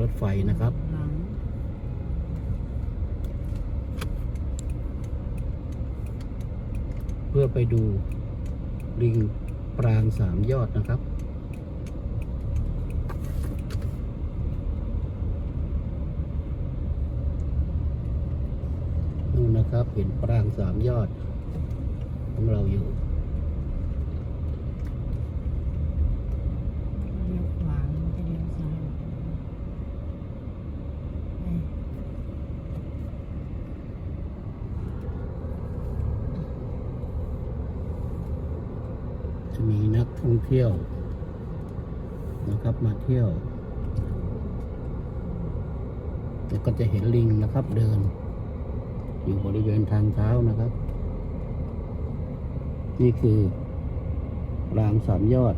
รถไฟนะครับ เพื่อไปดูลิงปรางสามยอดนะครับ นู่นนะครับเห็นปรางสามยอดของเราอยู่ เลี้ยวขวามันจะเลี้ยวซ้ายเอ้ย จะมีนักท่องเที่ยวนะครับมาเที่ยวแล้วก็จะเห็นลิงนะครับเดิน อยู่บริเวณทางเท้านะครับ นี่คือรางสามยอด